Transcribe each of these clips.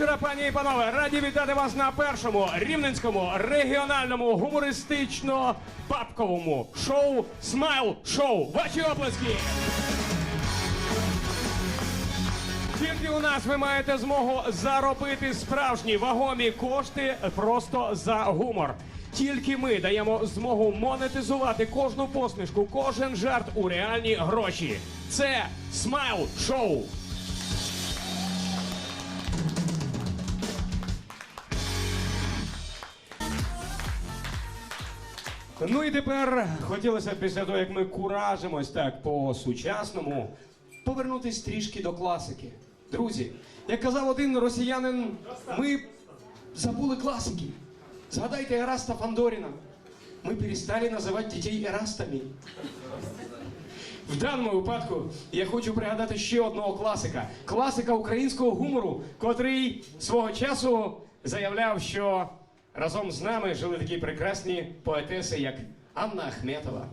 вечора, пані і панове. Раді вітати вас на першому рівненському регіональному гумористично-папковому шоу Смайл Шоу. Ваші оплески! Тільки у нас ви маєте змогу заробити справжні вагомі кошти просто за гумор. Тільки ми даємо змогу монетизувати кожну посмішку, кожен жарт у реальні гроші. Це Смайл Шоу. Ну і тепер хотілося б після того, як ми куражимось так по сучасному, повернутись трішки до класики. Друзі, як казав один росіянин, ми забули класики. Згадайте Ераста Фандоріна. Ми перестали називати дітей ерастами. В даному випадку я хочу пригадати ще одного класика. Класика українського гумору, котрий свого часу заявляв, що разом з нами жили такі прекрасні поетеси, як Анна Ахметова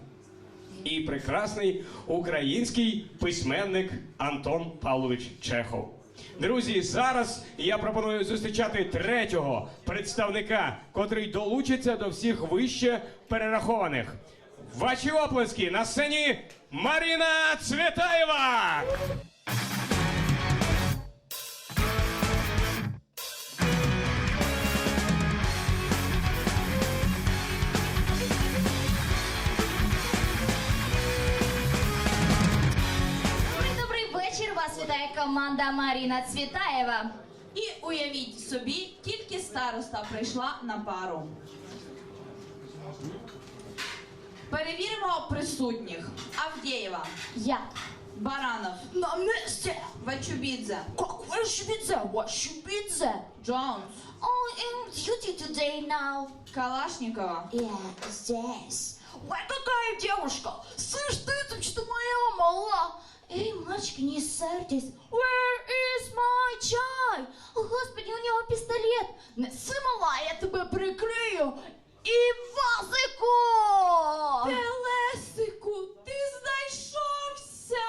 і прекрасний український письменник Антон Павлович Чехов. Друзі, зараз я пропоную зустрічати третього представника, котрий долучиться до всіх вище перерахованих. Ваші оплески на сцені Маріна Цвітаєва! Вас вітає команда Маріна Цвітаєва. І уявіть собі, тільки староста прийшла на пару. Перевіримо присутніх. Авдєєва, Я Баранов, на місці. Вачубідзе, Какой шубідзе? What шубідзе? Джонс, Oh, in duty today now. Калашнікова, Yeah, здесь. Ой, какая девушка! Слышь, ты там что-то моя мала? Эй, мальчики, не ссорьтесь. Where is my? О, Господи, у него пистолет. Неси, мала, я тебе прикрию. І вазику! Телесику, ти знайшовся!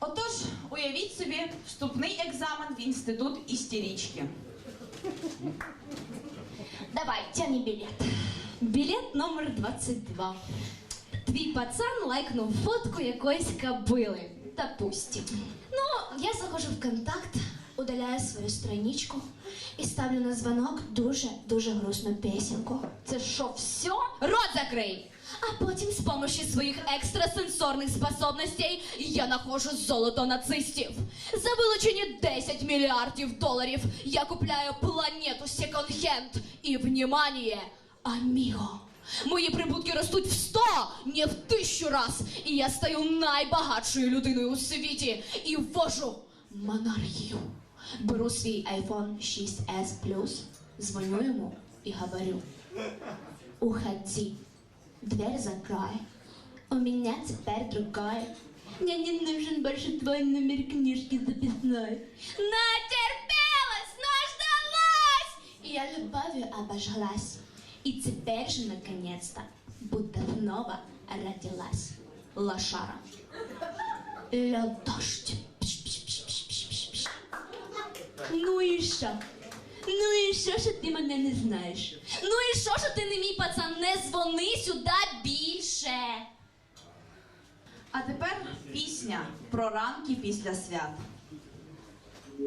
Отож, уявіть собі вступний екзамен в інститут істерічки. Давай, тяни билет. Білет номер 22. Твій пацан лайкнув фотку якоїсь кобили. Допустим. Ну, я захожу в контакт, удаляю свою страничку І ставлю на звонок дуже-дуже грустну песенку. Це що, все? Рот закрий! А потім з помощью своїх екстрасенсорних способностей я нахожу золото нацистів. За вилучені 10 мільярдів доларів я купляю планету секонд-хенд. І, внимание, аміго. Мої прибутки ростуть в 100, не в тисячу раз. І я стаю найбагатшою людиною у світі. І ввожу монархію. Беру свій iPhone 6s Plus, дзвоню йому і говорю: Уходи, дверь закрой. У меня теперь другой. Мне не нужен больше твой номер книжки записной. Натерпелась, наждалась! И я любовью обожглась. И теперь же, наконец-то, будто снова родилась лошара. Лед дождь. Ну і що? Ну і що, що ти мене не знаєш? Ну і що, що ти не мій пацан? Не дзвони сюди більше. А тепер пісня про ранки після свят. Я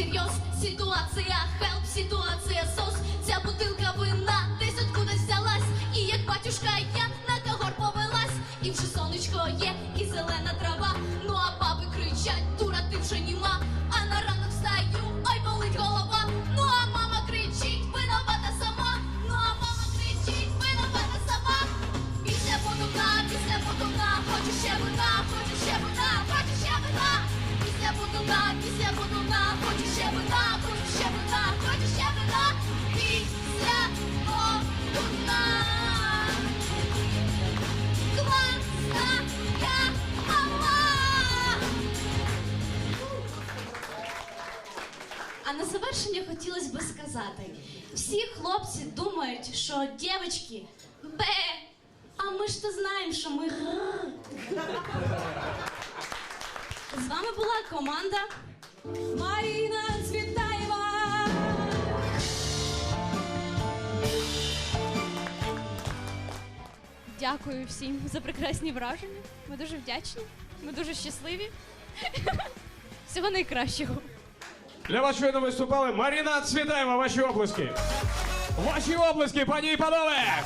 всерйоз ситуація, хелп, ситуація, сос. Ця бутилка вина десь откуда взялась. І як батюшка я на когор повелась, і вже сонечко є, і зелена трава. Ну а баби кричать, дура, ти вже німа. А на ранок встаю, ой, болить голова. Ну а мама кричить, виновата сама. Ну а мама кричить, виновата сама. Після потуна, після потуна, хочу ще вина. Після будуна, після будуна, хочу ще вина, хочу ще вина, хочу ще вина. Після мала. А на завершення хотілося би сказати: всі хлопці думають, що дівчатки бе, а ми ж то знаємо, що ми. З вами була команда Маріна Цвітаєва. Дякую всім за прекрасні враження. Ми дуже вдячні. Ми дуже щасливі. Всього найкращого. Для вас щойно виступали Маріна Цвітаєва. Ваші оплески. Ваші оплески, пані і панове!